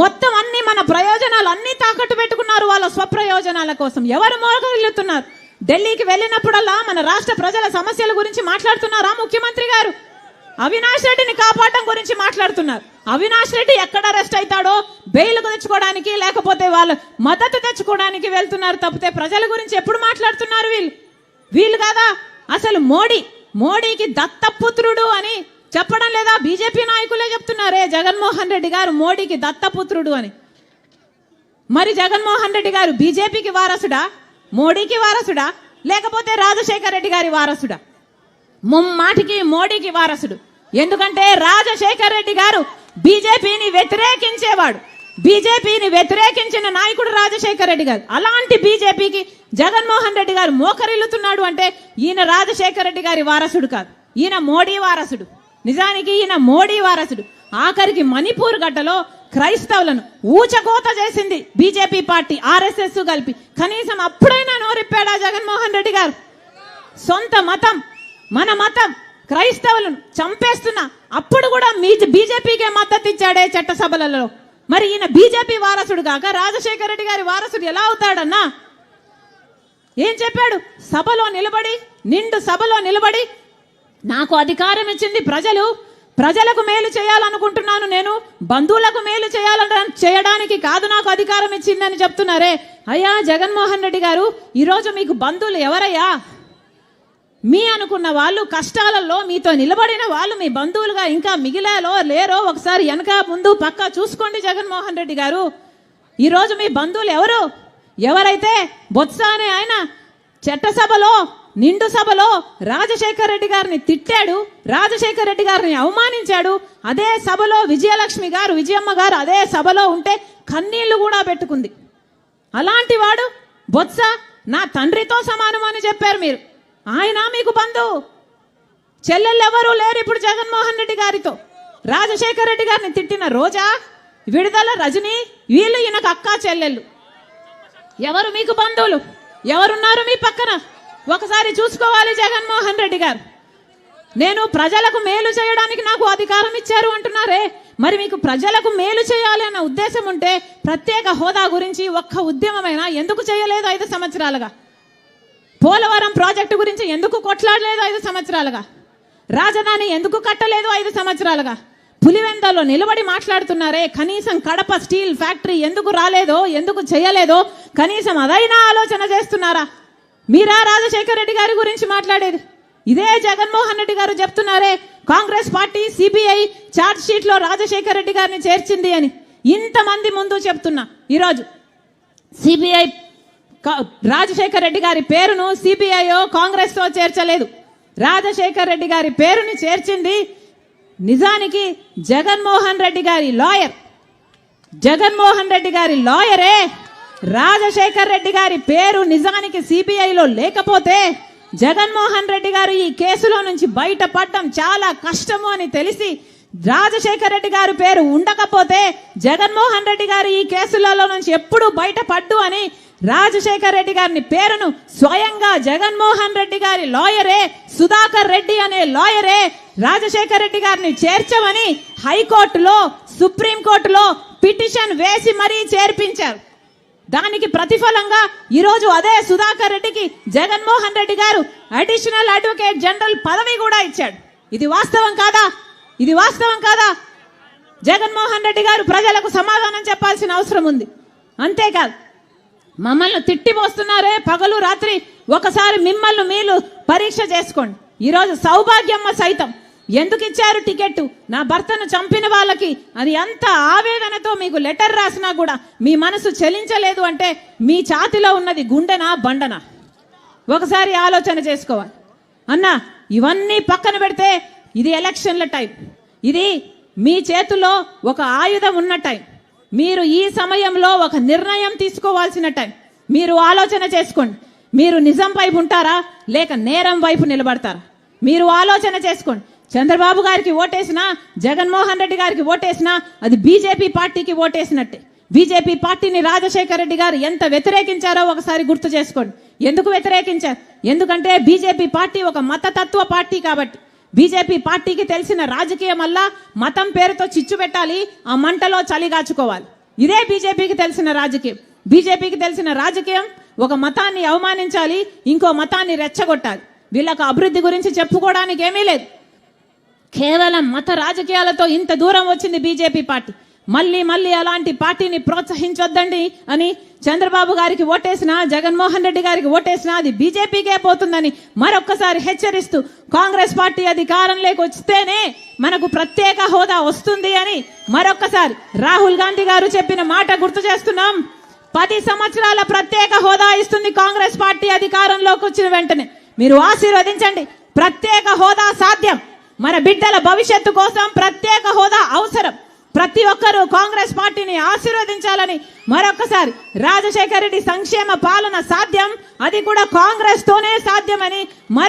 మొత్తం అన్ని మన ప్రయోజనాలు అన్ని తాకట్టు పెట్టుకున్నారు వాళ్ళ స్వప్రయోజనాల కోసం. ఎవరు మోగలుతున్నారు ఢిల్లీకి వెళ్ళినప్పుడల్లా మన రాష్ట్ర ప్రజల సమస్యల గురించి మాట్లాడుతున్నారా ముఖ్యమంత్రి గారు? అవినాష్ రెడ్డిని కాపాడడం గురించి మాట్లాడుతున్నారు. అవినాష్ రెడ్డి ఎక్కడ అరెస్ట్ అవుతాడో బెయిల్ తెచ్చుకోవడానికి లేకపోతే వాళ్ళు మద్దతు తెచ్చుకోవడానికి వెళ్తున్నారు తప్పితే ప్రజల గురించి ఎప్పుడు మాట్లాడుతున్నారు వీళ్ళు? వీళ్ళు కాదా? అసలు మోడీ మోడీకి దత్తపుత్రుడు అని చెప్పడం లేదా బీజేపీ నాయకులే చెప్తున్నారే జగన్మోహన్ రెడ్డి గారు మోడీకి దత్తపుత్రుడు అని. మరి జగన్మోహన్ రెడ్డి గారు బీజేపీకి వారసుడా? మోడీకి వారసుడా? లేకపోతే రాజశేఖర్ రెడ్డి గారి వారసుడా? ముమ్మాటికి మోడీకి వారసుడు. ఎందుకంటే రాజశేఖర్ రెడ్డి గారు బీజేపీని వ్యతిరేకించేవాడు. బీజేపీని వ్యతిరేకించిన నాయకుడు రాజశేఖర్ రెడ్డి గారు. అలాంటి బీజేపీకి జగన్మోహన్ రెడ్డి గారు మోకరిల్లుతున్నాడు అంటే ఈయన రాజశేఖర్ రెడ్డి గారి వారసుడు కాదు. ఈయన మోడీ వారసుడు. నిజానికి ఈయన మోడీ వారసుడు. ఆఖరికి మణిపూర్ గడ్డలో క్రైస్తవులను ఊచకోత చేసింది బీజేపీ పార్టీ ఆర్ఎస్ఎస్ కలిపి. కనీసం అప్పుడైనా నోరిప్పాడా జగన్మోహన్ రెడ్డి గారు? సొంత మతం మన మతం క్రైస్తవులను చంపేస్తున్నా అప్పుడు కూడా మీ బీజేపీకే మద్దతు ఇచ్చాడే చట్టసభలలో. మరి ఈయన బీజేపీ వారసుడు కాక రాజశేఖర రెడ్డి గారి వారసుడు ఎలా అవుతాడన్నా? ఏం చెప్పాడు? సభలో నిలబడి నిండు సభలో నిలబడి నాకు అధికారం ఇచ్చింది ప్రజలు. ప్రజలకు మేలు చేయాలనుకుంటున్నాను నేను. బంధువులకు మేలు చేయాలని చేయడానికి కాదు నాకు అధికారం ఇచ్చిందని చెప్తున్నారే. అయ్యా జగన్మోహన్ రెడ్డి గారు ఈరోజు మీకు బంధువులు ఎవరయ్యా? మీ అనుకున్న వాళ్ళు కష్టాలలో మీతో నిలబడిన వాళ్ళు మీ బంధువులుగా ఇంకా మిగిలాలో లేరో ఒకసారి వెనక ముందు పక్క చూసుకోండి జగన్మోహన్ రెడ్డి గారు. ఈరోజు మీ బంధువులు ఎవరు? ఎవరైతే బొత్స అనే ఆయన చట్టసభలో నిండు సభలో రాజశేఖర్ రెడ్డి గారిని తిట్టాడు రాజశేఖర్ రెడ్డి గారిని అవమానించాడు. అదే సభలో విజయలక్ష్మి గారు విజయమ్మ గారు అదే సభలో ఉంటే కన్నీళ్ళు కూడా పెట్టుకుంది. అలాంటి వాడు బొత్స నా తండ్రితో సమానం అని చెప్పారు మీరు. ఆయన మీకు బంధువు చెల్లెళ్ళు ఎవరు లేరు ఇప్పుడు జగన్మోహన్ రెడ్డి గారితో. రాజశేఖర్ రెడ్డి గారిని తిట్టిన రోజా విడుదల రజని వీళ్ళు ఈయనకు అక్కా చెల్లెళ్ళు. ఎవరు మీకు బంధువులు? ఎవరున్నారు మీ పక్కన? ఒకసారి చూసుకోవాలి జగన్మోహన్ రెడ్డి గారు. నేను ప్రజలకు మేలు చేయడానికి నాకు అధికారం ఇచ్చారు అంటున్నారే. మరి మీకు ప్రజలకు మేలు చేయాలి అన్న ఉద్దేశం ఉంటే ప్రత్యేక హోదా గురించి ఒక్క ఉద్యమమైనా ఎందుకు చేయలేదు ఐదు సంవత్సరాలుగా? పోలవరం ప్రాజెక్టు గురించి ఎందుకు కొట్లాడలేదు ఐదు సంవత్సరాలుగా? రాజధాని ఎందుకు కట్టలేదు ఐదు సంవత్సరాలుగా? పులివెందలో నిలబడి మాట్లాడుతున్నారే. కనీసం కడప స్టీల్ ఫ్యాక్టరీ ఎందుకు రాలేదో ఎందుకు చేయలేదో కనీసం అదైనా ఆలోచన చేస్తున్నారా? మీరా రాజశేఖర రెడ్డి గారి గురించి మాట్లాడేది? ఇదే జగన్మోహన్ రెడ్డి గారు చెప్తున్నారే కాంగ్రెస్ పార్టీ సిబిఐ ఛార్జ్ షీట్లో రాజశేఖర రెడ్డి గారిని చేర్చింది అని. ఇంతమంది ముందు చెప్తున్నా. ఈరోజు సిబిఐ రాజశేఖర్ రెడ్డి గారి పేరును సిబిఐఓ కాంగ్రెస్తో చేర్చలేదు. రాజశేఖర్ రెడ్డి గారి పేరుని చేర్చింది నిజానికి జగన్మోహన్ రెడ్డి గారి లాయర్. జగన్మోహన్ రెడ్డి గారి లాయరే. రాజశేఖర్ రెడ్డి గారి పేరు నిజానికి సిబిఐలో లేకపోతే జగన్మోహన్ రెడ్డి గారు ఈ కేసులో నుంచి బయటపడడం చాలా కష్టము అని తెలిసి రాజశేఖర్ రెడ్డి గారి పేరు ఉండకపోతే జగన్మోహన్ రెడ్డి గారు ఈ కేసులలో నుంచి ఎప్పుడు బయటపడ్డు అని రాజశేఖర్ రెడ్డి గారిని పేరును స్వయంగా జగన్మోహన్ రెడ్డి గారి లాయరే సుధాకర్ రెడ్డి అనే లాయరే రాజశేఖర్ రెడ్డి గారిని చేర్చమని హైకోర్టులో సుప్రీంకోర్టులో పిటిషన్ వేసి మరీ చేర్పించారు. దానికి ప్రతిఫలంగా ఈరోజు అదే సుధాకర్ రెడ్డికి జగన్మోహన్ రెడ్డి గారు అడిషనల్ అడ్వకేట్ జనరల్ పదవి కూడా ఇచ్చాడు. ఇది వాస్తవం కాదా? ఇది వాస్తవం కాదా? జగన్మోహన్ రెడ్డి గారు ప్రజలకు సమాధానం చెప్పాల్సిన అవసరం ఉంది. అంతేకాదు మమ్మల్ని తిట్టిపోస్తున్నారే పగలు రాత్రి ఒకసారి మిమ్మల్ని మీరు పరీక్ష చేసుకోండి. ఈరోజు సౌభాగ్యమ్మ సైతం ఎందుకు ఇచ్చారు టికెట్ నా భర్తను చంపిన వాళ్ళకి అది అంత ఆవేదనతో మీకు లెటర్ రాసినా కూడా మీ మనసు చెలించలేదు అంటే మీ ఛాతిలో ఉన్నది గుండెనా బండనా? ఒకసారి ఆలోచన చేసుకోవాలి. అన్నా ఇవన్నీ పక్కన పెడితే ఇది ఎలక్షన్ల టైం. ఇది మీ చేతిలో ఒక ఆయుధం ఉన్న టైం. మీరు ఈ సమయంలో ఒక నిర్ణయం తీసుకోవాల్సిన టైం. మీరు ఆలోచన చేసుకోండి. మీరు నిజం వైపు ఉంటారా? లేక నేరం వైపు నిలబడతారా? మీరు ఆలోచన చేసుకోండి. చంద్రబాబు గారికి ఓటేసినా జగన్మోహన్ రెడ్డి గారికి ఓటేసినా అది బీజేపీ పార్టీకి ఓటేసినట్టే. బీజేపీ పార్టీని రాజశేఖర రెడ్డి గారు ఎంత వ్యతిరేకించారో ఒకసారి గుర్తు చేసుకోండి. ఎందుకు వ్యతిరేకించారు? ఎందుకంటే బీజేపీ పార్టీ ఒక మతతత్వ పార్టీ కాబట్టి. బీజేపీ పార్టీకి తెలిసిన రాజకీయం వల్ల మతం పేరుతో చిచ్చు పెట్టాలి ఆ మంటలో చలిగాచుకోవాలి. ఇదే బీజేపీకి తెలిసిన రాజకీయం. బీజేపీకి తెలిసిన రాజకీయం ఒక మతాన్ని అవమానించాలి ఇంకో మతాన్ని రెచ్చగొట్టాలి. వీళ్ళకు అభివృద్ధి గురించి చెప్పుకోవడానికి ఏమీ లేదు. కేవలం మత రాజకీయాలతో ఇంత దూరం వచ్చింది బీజేపీ పార్టీ. మళ్ళీ మళ్ళీ అలాంటి పార్టీని ప్రోత్సహించొద్దండి అని చంద్రబాబు గారికి ఓటేసిన జగన్మోహన్ రెడ్డి గారికి ఓటేసిన అది బీజేపీకే పోతుందని మరొక్కసారి హెచ్చరిస్తూ కాంగ్రెస్ పార్టీ అధికారంలోకి వస్తేనే మనకు ప్రత్యేక హోదా వస్తుంది అని మరొక్కసారి రాహుల్ గాంధీ గారు చెప్పిన మాట గుర్తు చేస్తున్నాం. పది సంవత్సరాల ప్రత్యేక హోదా ఇస్తుంది కాంగ్రెస్ పార్టీ అధికారంలోకి వచ్చిన వెంటనే. మీరు ఆశీర్వదించండి. ప్రత్యేక హోదా సాధ్యం. మన బిడ్డల భవిష్యత్తు కోసం ప్రత్యేక హోదా అవసరం. ప్రతి ఒక్కరూ కాంగ్రెస్ పార్టీని ఆశీర్వదించాలని మరొకసారి రాజశేఖర రెడ్డి సంక్షేమ పాలన సాధ్యం. అది కూడా కాంగ్రెస్ తోనే సాధ్యమని మరో